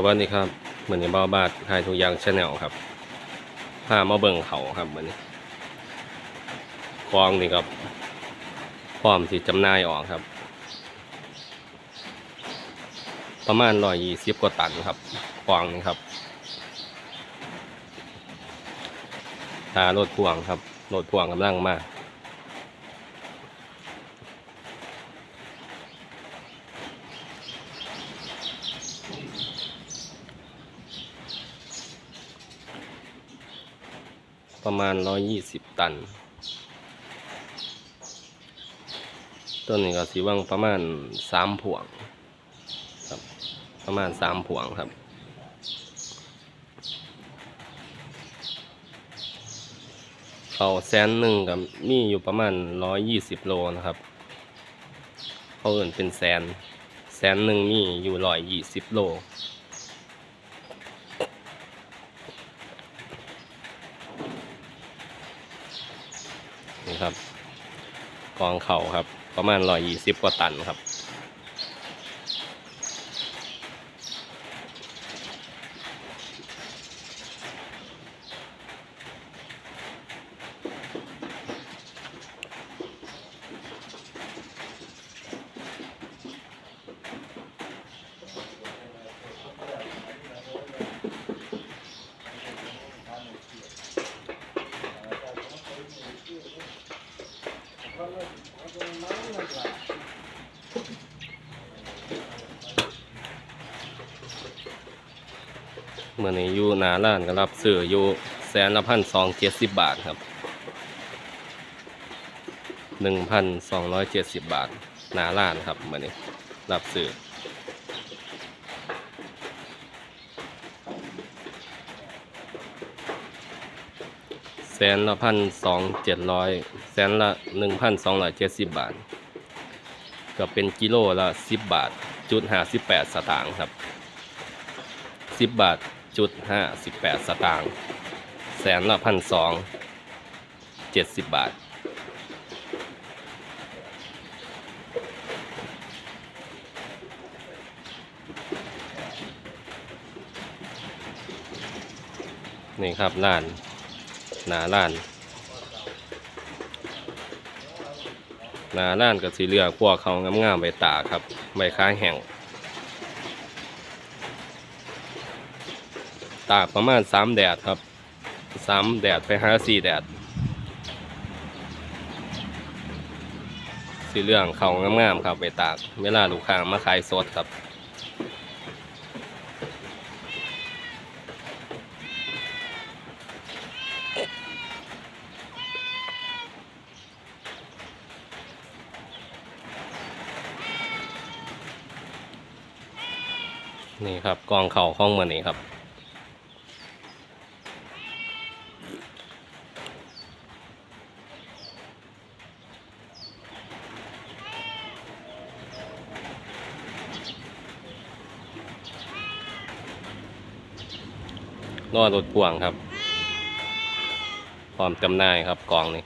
สวัสดีครับเหมือนในบ้าบาดไทยทุกอย่างชาแนลครับพามาเบิ่งเขาครับเหมือนนี้กองนี่ครับพร้อมที่จำหน่ายออกครับ ประมาณร้อยยี่สิบกว่าตันครับกองนี่ครับตารถพ่วงครับรถพ่วงกำลังมาก ประมาณร้อยยี่สิบตัน ต้นนี้ก็สีว่างประมาณสามผวงครับประมาณสามผวงครับเขาแสนหนึ่งกับมีอยู่ประมาณร้อยยี่สิบโลนะครับ เขาเอื่นเป็นแสนแสนหนึ่งมีอยู่ร้อยยี่สิบโล ครับ กองเข่าครับ ประมาณร้อยยี่สิบกว่าตันครับ เมื่อนี้อยู่หนาร้านก็รับซื้ออยู่แสนละพันสองเจ็ดสิบบาทครับหนึ่งพันสองร้อยเจ็ดสิบบาทหนาร้านครับเมื่อนี้รับซื้อแสนละพันสองเจ็ดร้อยแสนละหนึ่งพันสองร้อยเจ็ดสิบบาท ก็เป็นกิโลละสิบบาทจุดห้าสิบแปดสตางค์ครับสิบบาท จุดห้าสิบแปดสตางค์แสนละพันสองเจ็ดสิบบาท นี่ครับร้าน หนาร้าน หนาร้านกับสีเหลืองพวกเขางามๆใบตาครับใบค้าแห้ง ตากประมาณสามแดดครับสามแดดไปหาสี่แดด สีเหลืองเขางามๆครับไปตาก เวลาลูกค้ามาขายสดครับนี่ครับกองเข่าข้องมือนี้ครับ รอรถพ่วงครับ พร้อมจำหน่ายครับกองนี้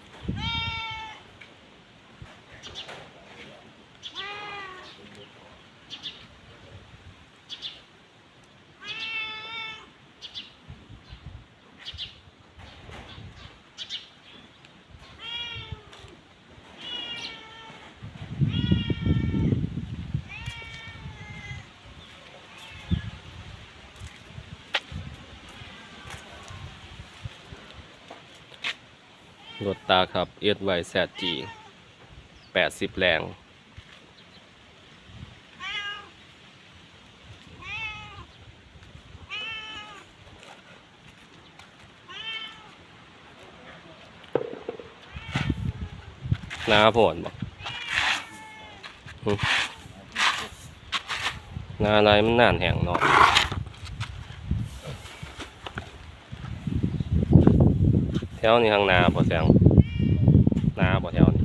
รถตาครับเอสไวแซจีแปดสิบแรงน้าผลบอกงาอะไรมันนานแห่งเนาะ ถวนี้ทางนาบ่แสงนาบ่แถวนี้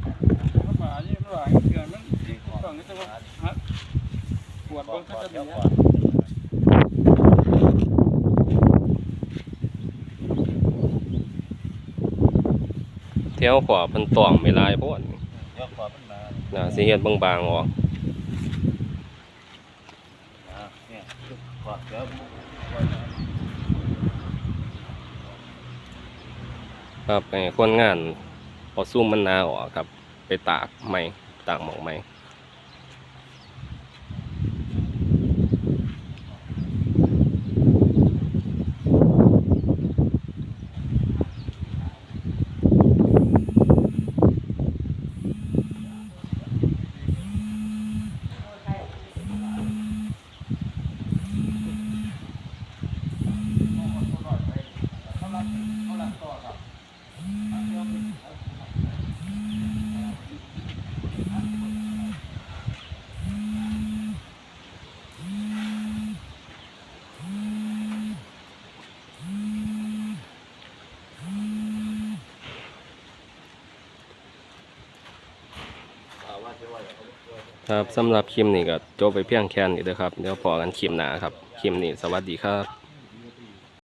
มันหมาอยู่ระหว่างเดือนมันที่ต้องนี่จะว่าฮะปวดบนก็จะมีแถวขวาเพิ่นตองไม่ลายพดยกขวาเป็นมาน่าสิเฮ็ดบางๆออกเนี่ยขอดเดี๋ยว ครับไอ้คนงานพอซุ่มมันนาออกครับ ไปตากไม้ตากหมองไม้ ครับสำหรับคลิปนี้ก็จบไปเพียงแค่นี้เด้อครับ เดี๋ยวพอกันคลิปหน้าครับ คลิปนี้สวัสดีครับ